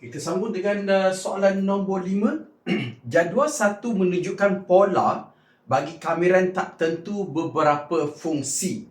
Kita sambung dengan uh, soalan nombor lima. Jadual satu menunjukkan pola bagi kameran tak tentu beberapa fungsi.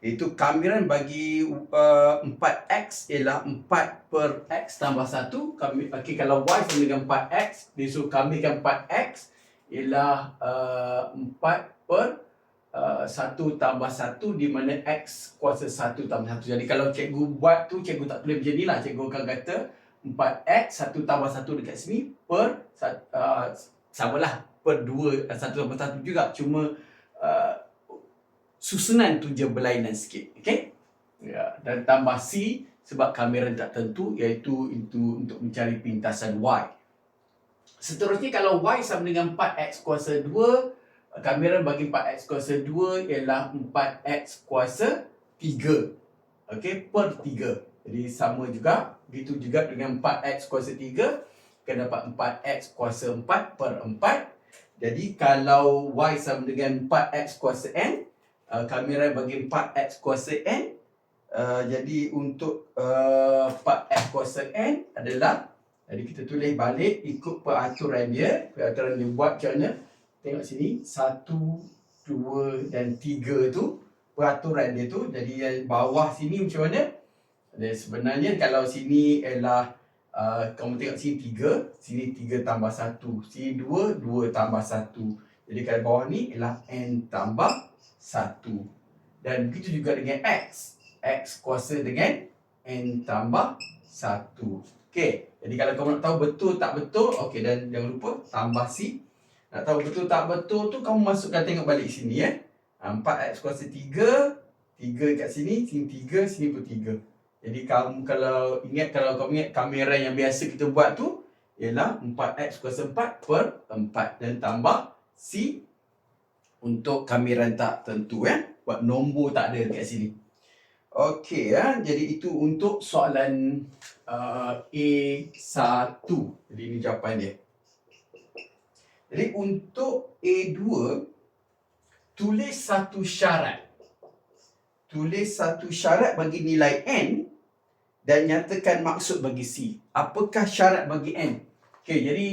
Iaitu kameran bagi uh, 4x ialah 4 per x tambah 1. Kami, okay, kalau y sama dengan 4x, dia suruh kamikan 4x ialah uh, 4 per uh, 1 tambah 1 di mana x kuasa 1 tambah 1. Jadi kalau cikgu buat tu, cikgu tak tulis macam ni lah. Cikgu akan kata 4x 1 tambah 1 dekat sini per uh, samalah per 2 1 tambah 1 juga. Cuma uh, susunan tu je berlainan sikit okey? Ya dan tambah c sebab kamera tak tentu iaitu itu untuk mencari pintasan y. Seterusnya kalau y sama dengan 4x kuasa 2 kamera bagi 4x kuasa 2 ialah 4x kuasa 3 okey per 3 jadi sama juga, begitu juga dengan 4x kuasa 3, akan dapat 4x kuasa 4 per 4. Jadi kalau y sama dengan 4x kuasa n, uh, kamera bagi 4x kuasa n, uh, jadi untuk uh, 4x kuasa n adalah, jadi kita tulis balik ikut peraturan dia, peraturan dia buat macam mana. Tengok sini, 1, 2 dan 3 tu, peraturan dia tu. Jadi yang bawah sini macam mana? Dan sebenarnya kalau sini ialah uh, kamu tengok sini tiga, sini tiga tambah satu, sini dua, dua tambah satu. Jadi kalau bawah ni ialah n tambah satu. Dan begitu juga dengan x. x kuasa dengan n tambah satu. Okey, jadi kalau kamu nak tahu betul tak betul, okey dan jangan lupa tambah c. Nak tahu betul tak betul tu kamu masukkan tengok balik sini ya. 4x kuasa 3, 3 kat sini, sini 3, sini pun 3. Jadi kamu kalau ingat kalau kamu ingat kamera yang biasa kita buat tu ialah 4x kuasa 4 per 4 dan tambah C untuk kamera tak tentu ya. Buat nombor tak ada dekat sini. Okey ya. Jadi itu untuk soalan uh, A1. Jadi ini jawapan dia. Jadi untuk A2 tulis satu syarat. Tulis satu syarat bagi nilai n dan nyatakan maksud bagi C. Apakah syarat bagi N? Okey, jadi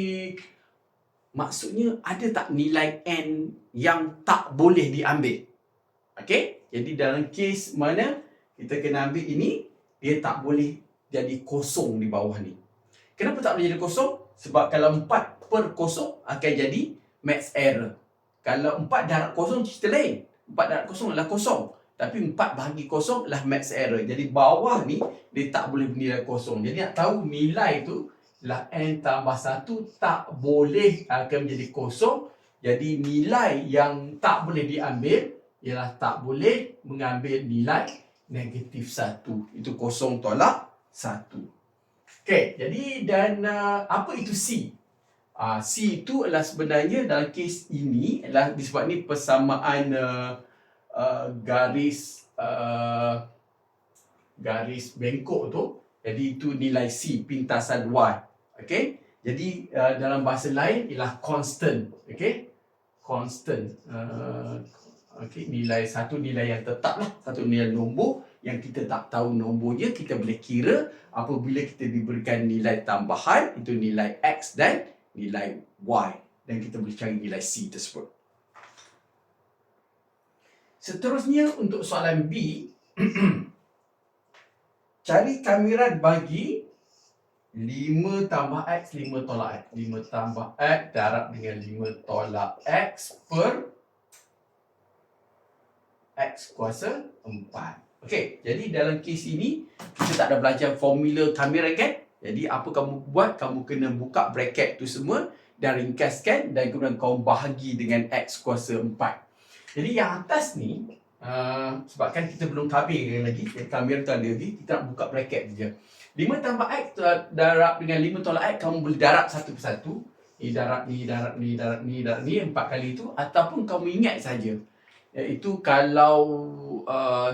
maksudnya ada tak nilai N yang tak boleh diambil? Okey, jadi dalam kes mana kita kena ambil ini, dia tak boleh jadi kosong di bawah ni. Kenapa tak boleh jadi kosong? Sebab kalau 4 per kosong akan jadi max error. Kalau 4 darab kosong cerita lain. 4 darab kosong adalah kosong. Tapi 4 bahagi kosong adalah max error. Jadi bawah ni dia tak boleh bernilai kosong. Jadi nak tahu nilai tu lah n tambah 1 tak boleh akan menjadi kosong. Jadi nilai yang tak boleh diambil ialah tak boleh mengambil nilai negatif 1. Itu kosong tolak 1. Okey, jadi dan uh, apa itu C? Uh, C itu adalah sebenarnya dalam kes ini adalah disebut ni persamaan uh, uh, garis uh, garis bengkok tu jadi itu nilai C pintasan Y okey? Jadi uh, dalam bahasa lain ialah constant okey? Constant uh, okey nilai satu nilai yang tetap lah satu nilai nombor yang kita tak tahu nombornya kita boleh kira apabila kita diberikan nilai tambahan itu nilai X dan nilai Y dan kita boleh cari nilai C tersebut Seterusnya untuk soalan B, cari kamiran bagi 5 tambah X, 5 tolak X. 5 tambah X darab dengan 5 tolak X per X kuasa 4. Okey, jadi dalam kes ini, kita tak ada belajar formula kamera kan? Jadi apa kamu buat? Kamu kena buka bracket tu semua dan ringkaskan dan kemudian kau bahagi dengan X kuasa 4. Jadi yang atas ni uh, sebabkan kita belum tabir lagi, kamera tu ada lagi, kita nak buka bracket je. 5 tambah X darab dengan 5 tolak X, kamu boleh darab satu persatu. Ni darab ni, darab ni, darab ni, darab ni, empat kali tu. Ataupun kamu ingat saja. Iaitu kalau uh,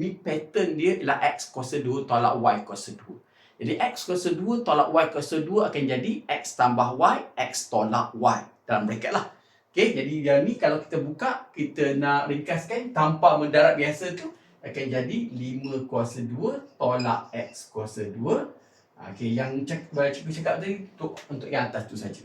ni pattern dia ialah X kuasa 2 tolak Y kuasa 2. Jadi X kuasa 2 tolak Y kuasa 2 akan jadi X tambah Y, X tolak Y. Dalam bracket lah. Okey, jadi yang ni kalau kita buka, kita nak ringkaskan tanpa mendarat biasa tu akan jadi 5 kuasa 2 tolak X kuasa 2 Okey, yang cak, cikgu cakap tadi untuk untuk yang atas tu saja.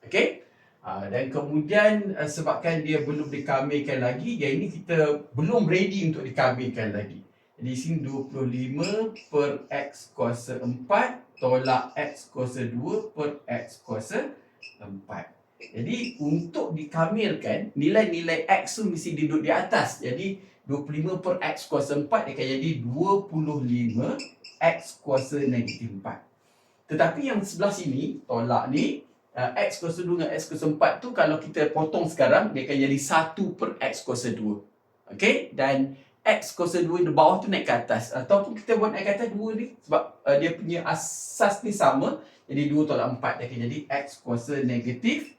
Okey. Uh, dan kemudian uh, sebabkan dia belum dikamilkan lagi, yang ini kita belum ready untuk dikamilkan lagi. Jadi sini 25 per X kuasa 4 tolak X kuasa 2 per X kuasa 4. Jadi untuk dikamilkan, nilai-nilai X tu mesti duduk di atas. Jadi 25 per X kuasa 4 dia akan jadi 25 X kuasa negatif 4. Tetapi yang sebelah sini, tolak ni, uh, X kuasa 2 dengan X kuasa 4 tu kalau kita potong sekarang, dia akan jadi 1 per X kuasa 2. Okay? Dan X kuasa 2 di bawah tu naik ke atas. Ataupun kita buat naik ke atas 2 ni, sebab uh, dia punya asas ni sama, jadi 2 tolak 4 dia akan jadi X kuasa negatif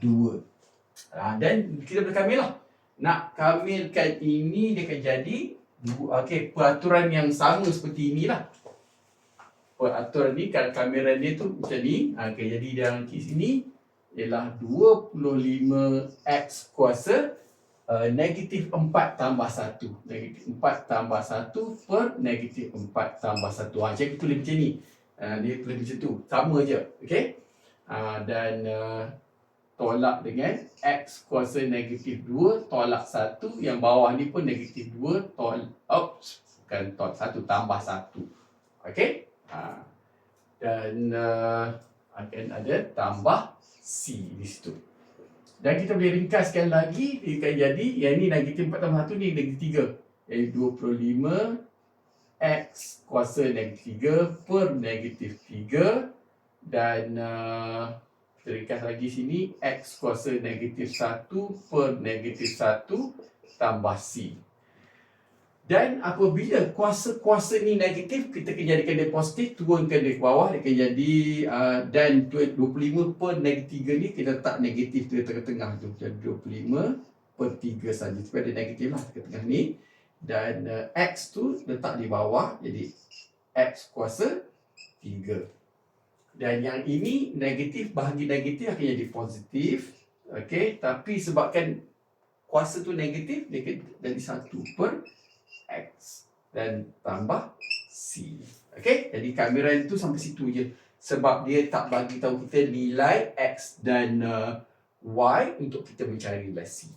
2. Ha, dan kita boleh kamil lah. Nak kamilkan ini dia akan jadi okey peraturan yang sama seperti inilah. Peraturan ni kalau kamera dia tu macam ni. Ha, okey jadi dalam kes ini ialah 25x kuasa uh, negatif 4 tambah 1. Negatif 4 tambah 1 per negatif 4 tambah 1. Ha, cikgu tulis macam ni. Uh, dia tulis macam tu. Sama je. Okey. Uh, dan uh, tolak dengan X kuasa negatif 2 tolak 1 yang bawah ni pun negatif 2 tolak oops, bukan tolak 1 tambah 1 ok? Ha. dan uh, akan ada tambah C di situ. Dan kita boleh ringkaskan lagi akan jadi yang ni negatif 4 tambah 1 ni negatif 3 jadi 25 X kuasa negatif 3 per negatif 3 dan uh, ringkas lagi sini X kuasa negatif 1 per negatif 1 tambah C. Dan apabila kuasa-kuasa ni negatif, kita akan jadikan dia positif, turunkan dia ke bawah, dia akan jadi uh, dan 25 per negatif 3 ni, kita letak negatif tu tengah-tengah tu. Jadi 25 per 3 saja. Supaya dia negatif lah tengah-tengah ni. Dan uh, X tu letak di bawah, jadi X kuasa 3. Dan yang ini negatif, bahagi negatif akan jadi positif. Okey, tapi sebabkan kuasa tu negatif, dia jadi 1 per X. Dan tambah C. Okey, jadi kamera itu sampai situ je. Sebab dia tak bagi tahu kita nilai X dan uh, Y untuk kita mencari nilai C.